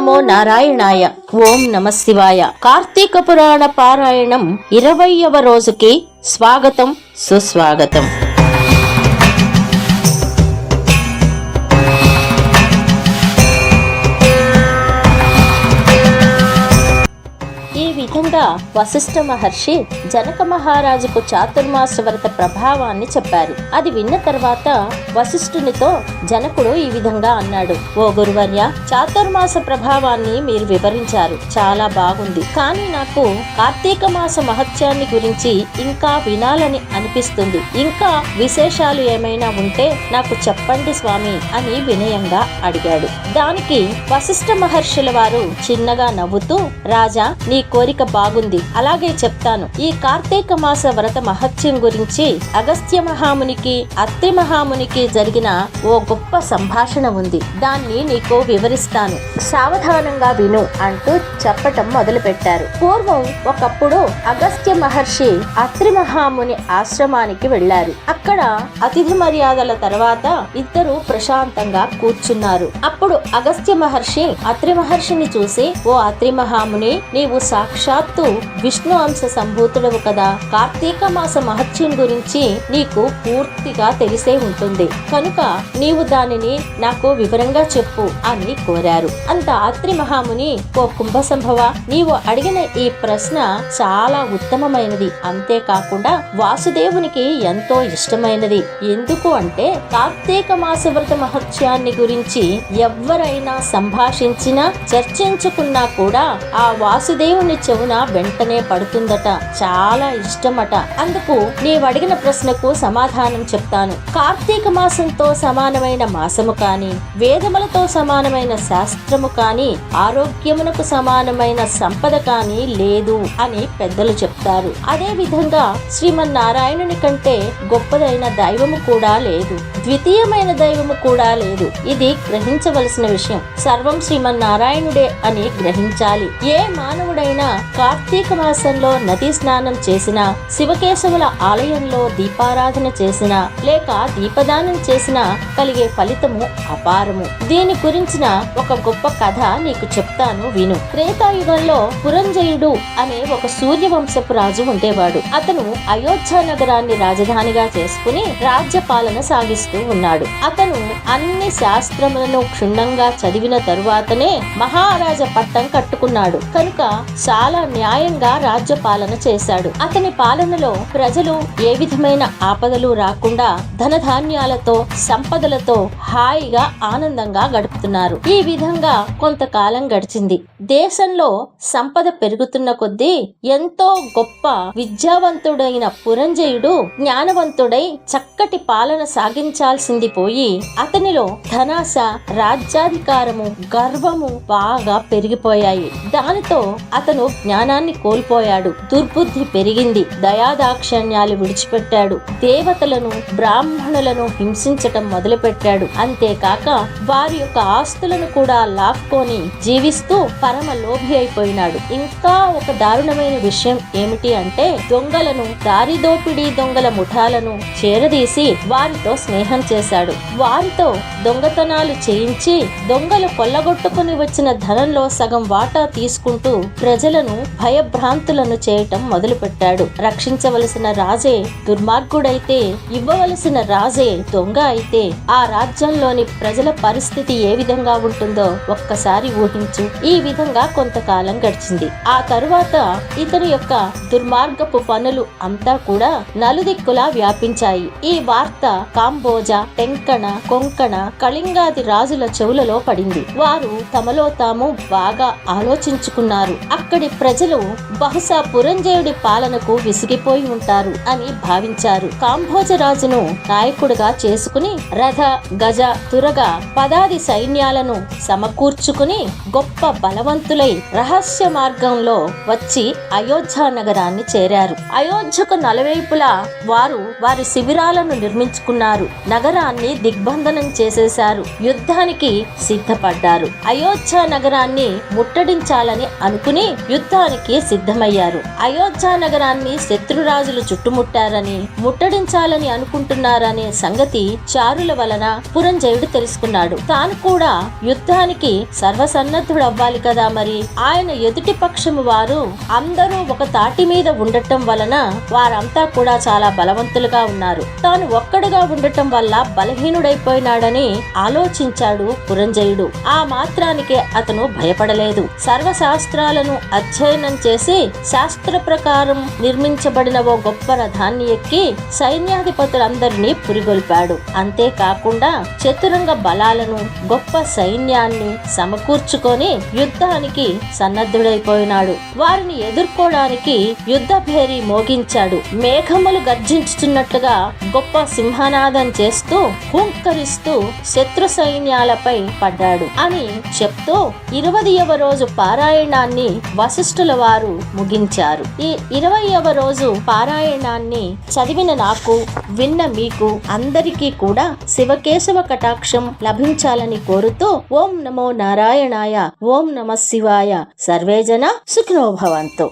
నమో నారాయణాయ ఓం నమ శివాయ కార్తీక పురాణ పారాయణం ఇరవయవ రోజుకి స్వాగతం సుస్వాగతం విధంగా వశిష్ఠ మహర్షి జనక మహారాజుకు చాతుర్మాస వ్రత ప్రభావాన్ని చెప్పారు. అది విన్న తర్వాత వశిష్ఠునితో జనకుడు ఈ విధంగా అన్నాడు. ఓ గురువర్య చాతుర్మాస ప్రభావాన్ని మీరు వివరించారు. చాలా బాగుంది. కానీ నాకు కార్తీక మాస మహత్యాన్ని గురించి ఇంకా వినాలని అనిపిస్తుంది. ఇంకా విశేషాలు ఏమైనా ఉంటే నాకు చెప్పండి స్వామి అని వినయంగా అడిగాడు. దానికి వశిష్ఠ మహర్షుల వారు చిన్నగా నవ్వుతూ రాజా నీ కోరిక బాగుంది. అలాగే చెప్తాను. ఈ కార్తీక మాస వ్రత మహత్యం గురించి అగస్త్య మహామునికి అత్రి మహామునికి జరిగిన ఓ గొప్ప సంభాషణ ఉంది. దాన్ని నీకు వివరిస్తాను. సావధానంగా విను అంటూ చెప్పటం మొదలుపెట్టారు. పూర్వం ఒకప్పుడు అగస్త్య మహర్షి అత్రి మహాముని ఆశ్రమానికి వెళ్ళారు అక్కడ అతిథి మర్యాదల తర్వాత ఇద్దరు ప్రశాంతంగా కూర్చున్నారు. అప్పుడు అగస్త్య మహర్షి అత్రి మహర్షిని చూసి ఓ అత్రి మహాముని నీవు సాక్షాత్తు విష్ణు అంశ సంభూతుడవు కదా. కార్తీక మాస మహత్యం గురించి నీకు పూర్తిగా తెలిసే ఉంటుంది. కనుక నీవు దానిని నాకు వివరంగా చెప్పు అని కోరారు. అంత ఆత్రి మహాముని ఓ కుంభ సంభవ నీవు అడిగిన ఈ ప్రశ్న చాలా ఉత్తమమైనది. అంతేకాకుండా వాసుదేవునికి ఎంతో ఇష్టమైనది. ఎందుకు అంటే కార్తీక మాస వ్రత మహత్యాన్ని గురించి ఎవ్వరైనా సంభాషించినా చర్చించుకున్నా కూడా ఆ వాసుదేవుని చెవున వెంటనే పడుతుందట. చాలా ఇష్టమట. అందుకు నీవు అడిగిన ప్రశ్నకు సమాధానం చెప్తాను. కార్తీక మాసంతో సమానమైన మాసము కాని వేదములతో సమానమైన శాస్త్రము కాని ఆరోగ్యమునకు సమానమైన సంపద కాని లేదు అని పెద్దలు చెప్తారు. అదే విధంగా శ్రీమన్నారాయణుని కంటే గొప్పదైన దైవము కూడా లేదు. ద్వితీయమైన దైవము కూడా లేదు. ఇది గ్రహించవలసిన విషయం. సర్వం శ్రీమన్నారాయణుడే అని గ్రహించాలి. ఏ మానవుడైనా కార్తీక మాసంలో నదీ స్నానం చేసినా శివకేశవుల ఆలయంలో దీపారాధన చేసిన లేక దీపదానం చేసిన కలిగే ఫలితము అపారము. దీని గురించిన ఒక గొప్ప కథ నీకు చెప్తాను విను. త్రేతాయుగంలో పురంజయుడు అనే ఒక సూర్యవంశపు రాజు ఉండేవాడు. అతను అయోధ్య నగరాన్ని రాజధానిగా చేసుకుని రాజ్య పాలన సాగిస్తూ ఉన్నాడు. అతను అన్ని శాస్త్రములను క్షుణ్ణంగా చదివిన తరువాతనే మహారాజ పట్టం కట్టుకున్నాడు. కనుక చాలా న్యాయంగా రాజ్య పాలన చేశాడు. అతని పాలనలో ప్రజలు ఏ విధమైన ఆపదలు రాకుండా ధనధాన్యాలతో సంపదలతో హాయిగా ఆనందంగా గడుపుతున్నారు. ఈ విధంగా కొంతకాలం గడిచింది. దేశంలో సంపద పెరుగుతున్న కొద్దీ ఎంతో గొప్ప విద్యావంతుడైన పురంజయుడు జ్ఞానవంతుడై చక్కటి పాలన సాగించాల్సింది పోయి అతనిలో ధనాశ రాజ్యాధికారము గర్వము బాగా పెరిగిపోయాయి. దానితో అతను జ్ఞాన జ్ఞానాన్ని కోల్పోయాడు. దుర్బుద్ధి పెరిగింది. దయాదాక్షణ్యాలు విడిచిపెట్టాడు. దేవతలను బ్రాహ్మణులను హింసించటం మొదలుపెట్టాడు. అంతేకాక వారి యొక్క ఆస్తులను కూడా లాక్కొని జీవిస్తూ పరమ లోభి అయిపోయినాడు. ఇంకా ఒక దారుణమైన విషయం ఏమిటి అంటే దొంగలను దారిదోపిడీ దొంగల ముఠాలను చేరదీసి వారితో స్నేహం చేశాడు. వారితో దొంగతనాలు చేయించి దొంగలు కొల్లగొట్టుకుని వచ్చిన ధనంలో సగం వాటా తీసుకుంటూ ప్రజలను భయభ్రాంతులను చేయటం మొదలుపెట్టాడు. రక్షించవలసిన రాజే దుర్మార్గుడైతే ఇవ్వవలసిన రాజే దొంగ అయితే ఆ రాజ్యంలోని ప్రజల పరిస్థితి ఏ విధంగా ఉంటుందో ఒక్కసారి ఊహించు. ఈ విధంగా కొంతకాలం గడిచింది. ఆ తరువాత ఇతని యొక్క దుర్మార్గపు పనులు అంతా కూడా నలుదిక్కులా వ్యాపించాయి. ఈ వార్త కాంబోజ టెంకణ కొంకణ కళింగాది రాజుల చెవులలో పడింది. వారు తమలో తాము బాగా ఆలోచించుకున్నారు. అక్కడి ప్రజలు బహుశా పురంజయుడి పాలనకు విసిగిపోయి ఉంటారు అని భావించారు. కాంభోజరాజును నాయకుడిగా చేసుకుని రథ గజ తురగ పదాది సైన్యాలను సమకూర్చుకుని గొప్ప బలవంతులై రహస్య మార్గంలో వచ్చి అయోధ్య నగరాన్ని చేరారు. అయోధ్యకు నలువైపులా వారు వారి శిబిరాలను నిర్మించుకున్నారు. నగరాన్ని దిగ్బంధనం చేసేశారు. యుద్ధానికి సిద్ధపడ్డారు. అయోధ్య నగరాన్ని ముట్టడించాలని అనుకుని యుద్ధ యుద్ధానికి సిద్ధమయ్యారు. అయోధ్య నగరాన్ని శత్రురాజులు చుట్టుముట్టారని ముట్టడించాలని అనుకుంటున్నారనే సంగతి చారుల వలన పురంజయుడు తెలుసుకున్నాడు. తాను కూడా యుద్ధానికి సర్వసన్నద్ధుడవ్వాలి కదా మరి? ఆయన ఎదుటి పక్షము వారు అందరూ ఒక తాటి మీద ఉండటం వలన వారంతా కూడా చాలా బలవంతులుగా ఉన్నారు. తాను ఒక్కడుగా ఉండటం వల్ల బలహీనుడైపోయినాడని ఆలోచించాడు పురంజయుడు. ఆ మాత్రానికే అతను భయపడలేదు. సర్వశాస్త్రాలను అధ్యయనం చేసి శాస్త్ర ప్రకారం నిర్మించబడిన ఓ గొప్ప రథాన్ని ఎక్కి సైన్యాధిపతులందరినీ పురిగొల్పాడు. అంతేకాకుండా చతురంగ బలాలను గొప్ప సైన్యాన్ని సమకూర్చుకొని యుద్ధానికి సన్నద్ధుడైపోయినాడు. వారిని ఎదుర్కోవడానికి యుద్ధ భేరి మోగించాడు. మేఘములు గర్జించుతున్నట్లుగా గొప్ప సింహనాదం చేస్తూ హుంకరిస్తూ శత్రు సైన్యాలపై పడ్డాడు అని చెప్తూ ఇరవదవ రోజు పారాయణాన్ని వశిష్ఠుల వారు ముగించారు. ఈ ఇరవయవ రోజు పారాయణాన్ని చదివిన నాకు విన్న మీకు అందరికీ కూడా శివకేశవ కటాక్షం లభించాలని కోరుతూ ఓం నమో నారాయణాయ ఓం నమ శివాయ. సర్వేజన సుఖినోభవంతు